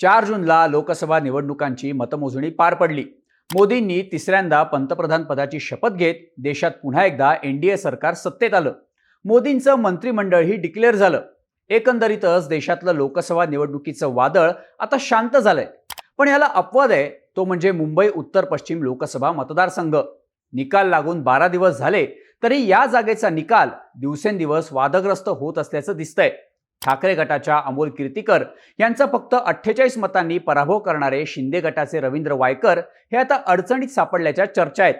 चार जूनला लोकसभा निवडणुकांची मतमोजणी पार पडली. मोदींनी तिसऱ्यांदा पंतप्रधान पदाची शपथ घेत देशात पुन्हा एकदा एनडीए सरकार सत्तेत आलं. मोदींचं मंत्रिमंडळही डिक्लेअर झालं. एकंदरीतच देशातलं लोकसभा निवडणुकीचं वादळ आता शांत झालंय. पण याला अपवाद आहे तो म्हणजे मुंबई उत्तर पश्चिम लोकसभा मतदारसंघ. निकाल लागून बारा दिवस झाले तरी या जागेचा निकाल दिवसेंदिवस वादग्रस्त होत असल्याचं दिसतंय. ठाकरे गटाच्या अमोल कीर्तीकर यांचा फक्त अठ्ठेचाळीस मतांनी पराभव करणारे शिंदे गटाचे रवींद्र वायकर हे आता अडचणीत सापडल्याच्या चर्चा आहेत.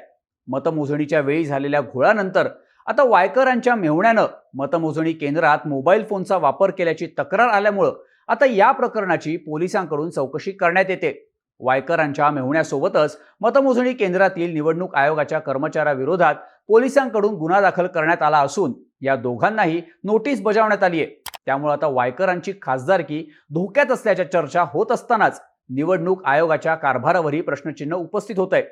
मतमोजणीच्या वेळी झालेल्या घोळानंतर आता वायकरांच्या मेहुण्यानं मतमोजणी केंद्रात मोबाईल फोनचा वापर केल्याची तक्रार आल्यामुळं आता या प्रकरणाची पोलिसांकडून चौकशी करण्यात येते. वायकरांच्या मेहुण्यासोबतच मतमोजणी केंद्रातील निवडणूक आयोगाच्या कर्मचाऱ्याविरोधात पोलिसांकडून गुन्हा दाखल करण्यात आला असून या दोघांनाही नोटीस बजावण्यात आली आहे त्यामुळे आता वायकरांची खासदारकी धोक्यात असल्याच्या चर्चा होत असतानाच निवडणूक आयोगाच्या कारभारावरही प्रश्नचिन्ह उपस्थित होत आहे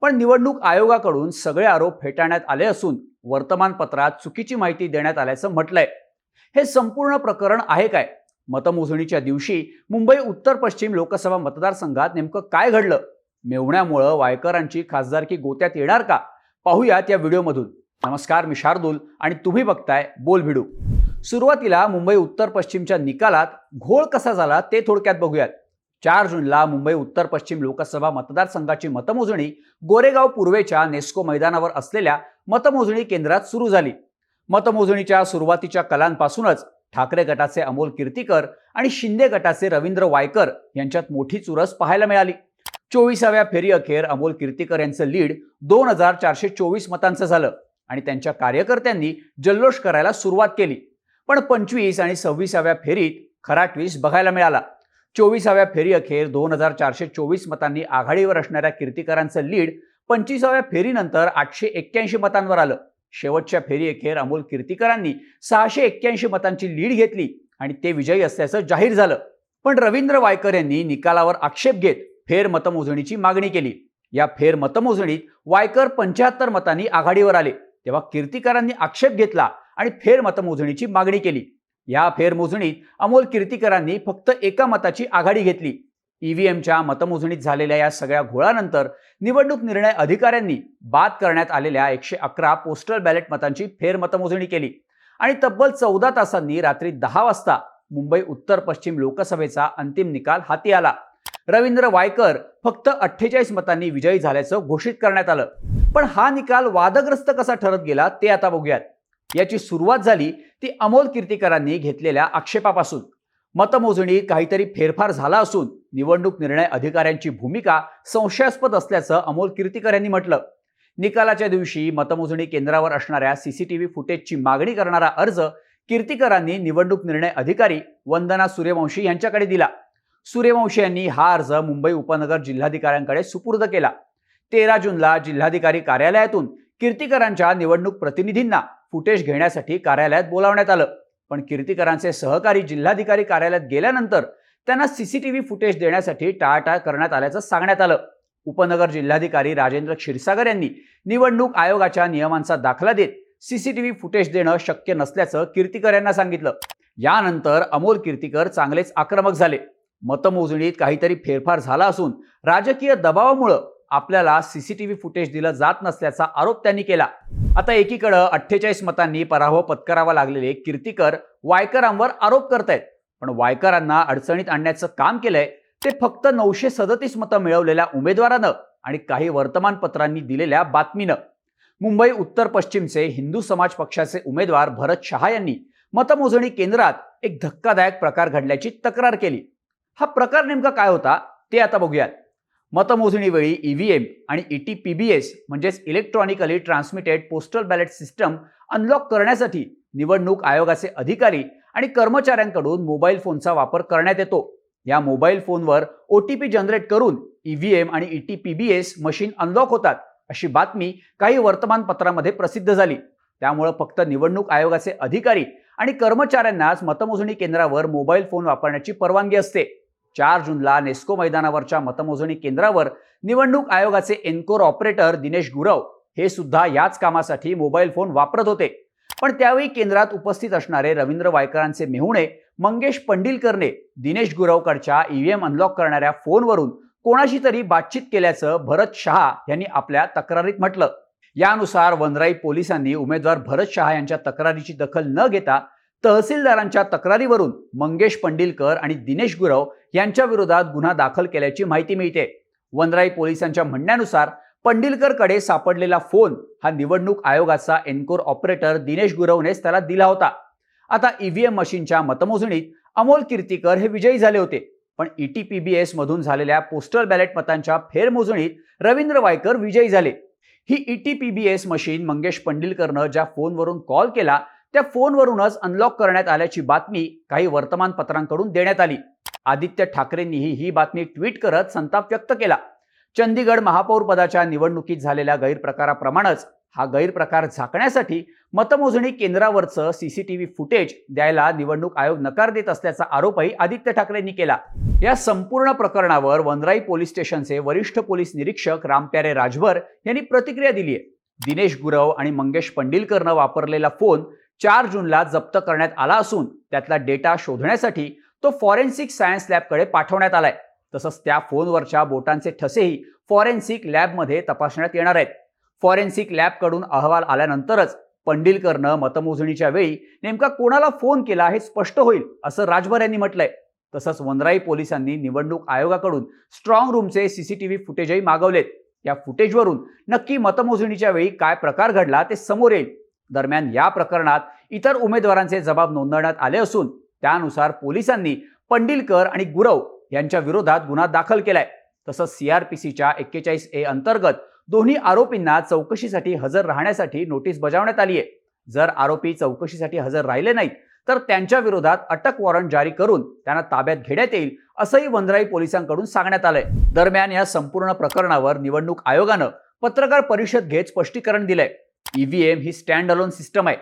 पण निवडणूक आयोगाकडून सगळे आरोप फेटाळण्यात आले असून वर्तमानपत्रात चुकीची माहिती देण्यात आल्याचं म्हटलंय. हे संपूर्ण प्रकरण आहे काय? मतमोजणीच्या दिवशी मुंबई उत्तर पश्चिम लोकसभा मतदारसंघात नेमकं काय घडलं? मेवण्यामुळं वायकरांची खासदारकी गोत्यात येणार का? पाहूयात या व्हिडिओमधून. नमस्कार मी शार्दूल आणि तुम्ही बघताय बोल भिडू सुरुवातीला मुंबई उत्तर पश्चिमच्या निकालात घोळ कसा झाला ते थोडक्यात बघूयात. चार जूनला मुंबई उत्तर पश्चिम लोकसभा मतदारसंघाची मतमोजणी गोरेगाव पूर्वेच्या नेस्को मैदानावर असलेल्या मतमोजणी केंद्रात सुरू झाली. मतमोजणीच्या सुरुवातीच्या कलांपासूनच ठाकरे गटाचे अमोल कीर्तीकर आणि शिंदे गटाचे रवींद्र वायकर यांच्यात मोठी चुरस पाहायला मिळाली. चोवीसाव्या फेरी अखेर अमोल कीर्तीकर यांचं लीड दोन हजार चारशे चोवीस मतांचं झालं आणि त्यांच्या कार्यकर्त्यांनी जल्लोष करायला सुरुवात केली. पण पंचवीस आणि सव्वीसाव्या फेरीत खरा ट्विस्ट बघायला मिळाला. चोवीसाव्या फेरी अखेर दोन हजार चारशे चोवीस मतांनी आघाडीवर असणाऱ्या कीर्तिकरांचं लीड पंचवीसाव्या फेरीनंतर आठशे एक्क्याऐंशी मतांवर आलं. शेवटच्या फेरी अखेर अमोल कीर्तिकरांनी सहाशे एक्क्याऐंशी मतांची लीड घेतली आणि ते विजयी असल्याचं जाहीर झालं. पण रवींद्र वायकर यांनी निकालावर आक्षेप घेत फेर मतमोजणीची मागणी केली. या फेर मतमोजणीत वायकर पंच्याहत्तर मतांनी आघाडीवर आले. तेव्हा कीर्तिकरांनी आक्षेप घेतला आणि फेरमतमोजणीची मागणी केली. या फेरमोजणीत अमोल कीर्तीकरांनी फक्त एका मताची आघाडी घेतली. ईव्हीएमच्या मतमोजणीत झालेल्या या सगळ्या घोळानंतर निवडणूक निर्णय अधिकाऱ्यांनी बाद करण्यात आलेल्या एकशे अकरा पोस्टल बॅलेट मतांची फेरमतमोजणी केली. आणि तब्बल चौदा तासांनी रात्री दहा वाजता मुंबई उत्तर पश्चिम लोकसभेचा अंतिम निकाल हाती आला. रवींद्र वायकर फक्त अठ्ठेचाळीस मतांनी विजयी झाल्याचं घोषित करण्यात आलं. पण हा निकाल वादग्रस्त कसा ठरत गेला ते आता बघूयात. याची सुरुवात झाली ती अमोल कीर्तीकरांनी घेतलेल्या आक्षेपापासून. मतमोजणीत काहीतरी फेरफार झाला असून निवडणूक निर्णय अधिकाऱ्यांची भूमिका संशयास्पद असल्याचं अमोल कीर्तीकर यांनी म्हटलं. निकालाच्या दिवशी मतमोजणी केंद्रावर असणाऱ्या सीसीटीव्ही फुटेजची मागणी करणारा अर्ज कीर्तीकरांनी निवडणूक निर्णय अधिकारी वंदना सूर्यवंशी यांच्याकडे दिला. सूर्यवंशी यांनी हा अर्ज मुंबई उपनगर जिल्हाधिकाऱ्यांकडे सुपूर्द केला. तेरा जूनला जिल्हाधिकारी कार्यालयातून कीर्तीकरांच्या निवडणूक प्रतिनिधींना फुटेज घेण्यासाठी कार्यालयात बोलावण्यात आलं. पण कीर्तीकरांचे सहकारी जिल्हाधिकारी कार्यालयात गेल्यानंतर त्यांना सीसीटीव्ही फुटेज देण्यासाठी टाळाटाळ करण्यात आल्याचं सांगण्यात आलं. उपनगर जिल्हाधिकारी राजेंद्र क्षीरसागर यांनी निवडणूक आयोगाच्या नियमांचा दाखला देत सीसीटीव्ही फुटेज देणं शक्य नसल्याचं कीर्तीकर यांना सांगितलं. यानंतर अमोल कीर्तीकर चांगलेच आक्रमक झाले. मतमोजणीत काहीतरी फेरफार झाला असून राजकीय दबावामुळं आपल्याला सीसीटीव्ही फुटेज दिलं जात नसल्याचा आरोप त्यांनी केला. आता एकीकडं अठ्ठेचाळीस मतांनी पराभव पत्करावा लागलेले कीर्तीकर वायकरांवर आरोप करतायत. पण वायकरांना अडचणीत आणण्याचं काम केलंय. ते फक्त नऊशे सदतीस मतं मिळवलेल्या उमेदवारानं आणि काही वर्तमानपत्रांनी दिलेल्या बातमीनं. मुंबई उत्तर पश्चिमचे हिंदू समाज पक्षाचे उमेदवार भरत शहा यांनी मतमोजणी केंद्रात एक धक्कादायक प्रकार घडल्याची तक्रार केली. हा प्रकार नेमका काय होता ते आता बघूयात. मतमोजणीवेळी ईव्हीएम आणि E ईटीपीबीएस म्हणजेच electronically transmitted postal ballot system unlock करण्यासाठी निवडणूक आयोगाचे अधिकारी आणि कर्मचाऱ्यांकडून मोबाईल फोनचा वापर करण्यात येतो. या मोबाईल फोनवर ओ टी पी जनरेट करून ईव्हीएम आणि E ईटीपीबीएस मशीन अनलॉक होतात अशी बातमी काही वर्तमानपत्रामध्ये प्रसिद्ध झाली. त्यामुळं फक्त निवडणूक आयोगाचे अधिकारी आणि कर्मचाऱ्यांनाच मतमोजणी केंद्रावर मोबाईल फोन वापरण्याची परवानगी असते. चार जूनला नेस्को मैदानावरच्या मतमोजणी केंद्रावर निवडणूक आयोगाचे एन्कोर ऑपरेटर दिनेश गुरव हे सुद्धा याच कामासाठी मोबाईल फोन वापरत होते. पण त्यावेळी केंद्रात उपस्थित असणारे रवींद्र वायकरांचे मेहुणे मंगेश पंडिलकरने दिनेश गुरवकडच्या ईव्हीएम अनलॉक करणाऱ्या फोनवरून कोणाशी तरी बातचीत केल्याचं भरत शहा यांनी आपल्या तक्रारीत म्हटलं. यानुसार वनराई पोलिसांनी उमेदवार भरत शहा यांच्या तक्रारीची दखल न घेता तहसीलदारांच्या तक्रारीवरून मंगेश पंडिलकर आणि दिनेश गुरव यांच्या विरोधात गुन्हा दाखल केल्याची माहिती मिळते. वनराई पोलिसांच्या म्हणण्यानुसार पंडिलकरकडे सापडलेला फोन हा निवडणूक आयोगाचा एन्कोर ऑपरेटर दिनेश गुरवनेच त्याला दिला होता. आता ईव्हीएम मशीनच्या मतमोजणीत अमोल कीर्तीकर हे विजयी झाले होते. पण ईटीपीबीएस मधून झालेल्या पोस्टल बॅलेट मतांच्या फेरमोजणीत रवींद्र वायकर विजयी झाले. ही ईटीपीबीएस मशीन मंगेश पंडिलकरनं ज्या फोनवरून कॉल केला त्या फोनवरूनच अनलॉक करण्यात आल्याची बातमी काही वर्तमानपत्रांकडून देण्यात आली. आदित्य ठाकरेंनीही ही बातमी ट्विट करत संताप व्यक्त केला. चंदीगड महापौर पदाच्या निवडणुकीत झालेल्या गैरप्रकाराप्रमाणेच हा गैरप्रकार झाकण्यासाठी मतमोजणी केंद्रावरचं सीसीटीव्ही फुटेज द्यायला निवडणूक आयोग नकार देत असल्याचा आरोपही आदित्य ठाकरेंनी केला. या संपूर्ण प्रकरणावर वनराई पोलीस स्टेशनचे वरिष्ठ पोलीस निरीक्षक रामप्यारे राजभर यांनी प्रतिक्रिया दिली आहे दिनेश गुरव आणि मंगेश पंडिलकरनं वापरलेला फोन चार जूनला जप्त करण्यात आला असून त्यातला डेटा शोधण्यासाठी तो फॉरेन्सिक सायन्स लॅबकडे पाठवण्यात आलाय. तसंच त्या फोनवरच्या बोटांचे ठसेही फॉरेन्सिक लॅबमध्ये तपासण्यात येणार आहेत. फॉरेन्सिक लॅबकडून अहवाल आल्यानंतरच पंडिलकरनं मतमोजणीच्या वेळी नेमका कोणाला फोन केला हे स्पष्ट होईल असं राजभर यांनी म्हटलंय. तसंच वनराई पोलिसांनी निवडणूक आयोगाकडून स्ट्रॉंग रूमचे सीसीटीव्ही फुटेजही मागवलेत. या फुटेजवरून नक्की मतमोजणीच्या वेळी काय प्रकार घडला ते समोर येईल. दरम्यान या प्रकरणात इतर उमेदवारांचे जबाब नोंदवण्यात आले असून त्यानुसार पोलिसांनी पंडिलकर आणि गुरव यांच्या विरोधात गुन्हा दाखल केलाय. तसंच सीआरपीसीच्या एक्केचाळीस ए अंतर्गत दोन्ही आरोपींना चौकशीसाठी हजर राहण्यासाठी नोटीस बजावण्यात आली आहे जर आरोपी चौकशीसाठी हजर राहिले नाहीत तर त्यांच्या विरोधात अटक वॉरंट जारी करून त्यांना ताब्यात घेण्यात येईल असंही वनराई पोलिसांकडून सांगण्यात आलंय. दरम्यान या संपूर्ण प्रकरणावर निवडणूक आयोगानं पत्रकार परिषद घेत स्पष्टीकरण दिलंय. ईव्हीएम ही स्टँड अलोन सिस्टम आहे.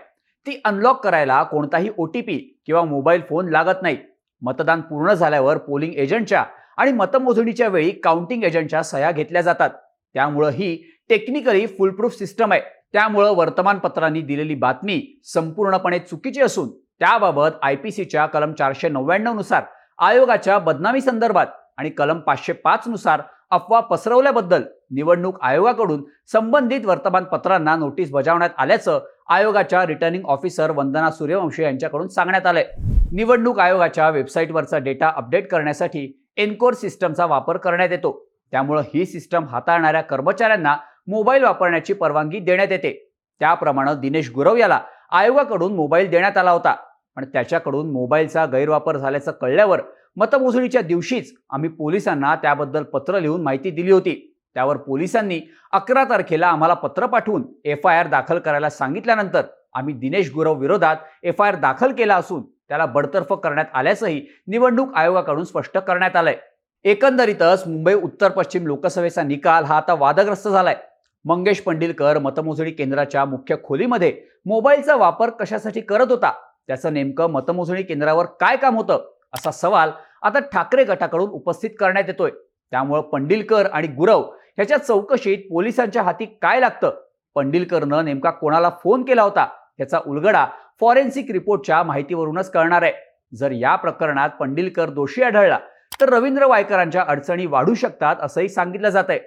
ती अनलॉक करायला कोणताही ओ टी पी किंवा मोबाईल फोन लागत नाही. मतदान पूर्ण झाल्यावर पोलिंग एजंटच्या आणि मतमोजणीच्या वेळी काउंटिंग एजंटच्या सह्या घेतल्या जातात. त्यामुळं ही टेक्निकली फुलप्रूफ सिस्टम आहे. त्यामुळं वर्तमानपत्रांनी दिलेली बातमी संपूर्णपणे चुकीची असून त्याबाबत आय पी सीच्या कलम चारशे नव्याण्णवनुसार आयोगाच्या बदनामी संदर्भात आणि कलम पाचशे पाच नुसार अफवा पसरवल्याबद्दल निवडणूक आयोगाकडून संबंधित वर्तमानपत्रांना नोटीस बजावण्यात आल्याचं आयोगाच्या रिटर्निंग ऑफिसर वंदना सूर्यवंशी यांच्याकडून सांगण्यात आलंय. निवडणूक आयोगाच्या वेबसाईटवरचा डेटा अपडेट करण्यासाठी एनकोर सिस्टमचा वापर करण्यात येतो. त्यामुळं ही सिस्टम हाताळणाऱ्या कर्मचाऱ्यांना मोबाईल वापरण्याची परवानगी देण्यात येते. त्याप्रमाणे दिनेश गुरव याला आयोगाकडून मोबाईल देण्यात आला होता. पण त्याच्याकडून मोबाईलचा गैरवापर झाल्याचं कळल्यावर मतमोजणीच्या दिवशीच आम्ही पोलिसांना त्याबद्दल पत्र लिहून माहिती दिली होती. त्यावर पोलिसांनी अकरा तारखेला आम्हाला पत्र पाठवून एफ आय आर दाखल करायला सांगितल्यानंतर आम्ही दिनेश गुरव विरोधात एफ आय आर दाखल केला असून त्याला बडतर्फ करण्यात आल्याचंही निवडणूक आयोगाकडून स्पष्ट करण्यात आलंय. एकंदरीतच मुंबई उत्तर पश्चिम लोकसभेचा निकाल हा आता वादग्रस्त झालाय. मंगेश पंडिलकर मतमोजणी केंद्राच्या मुख्य खोलीमध्ये मोबाईलचा वापर कशासाठी करत होता? त्याचं नेमकं मतमोजणी केंद्रावर काय काम होतं? असा सवाल आता ठाकरे गटाकडून उपस्थित करण्यात येतोय. त्यामुळं पंडिलकर आणि गुरव ह्याच्या चौकशीत पोलिसांच्या हाती काय लागतं? पंडिलकरनं नेमका कोणाला फोन केला होता? याचा उलगडा फॉरेन्सिक रिपोर्टच्या माहितीवरूनच कळणार आहे. जर या प्रकरणात पंडिलकर दोषी आढळला तर रवींद्र वायकरांच्या अडचणी वाढू शकतात असंही सांगितलं जात आहे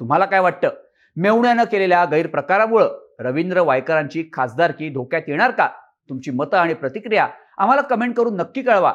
तुम्हाला काय वाटतं? मेवण्यानं केलेल्या गैरप्रकारामुळं रवींद्र वायकरांची खासदारकी धोक्यात येणार का? तुमची मतं आणि प्रतिक्रिया आम्हाला कमेंट करून नक्की कळवा.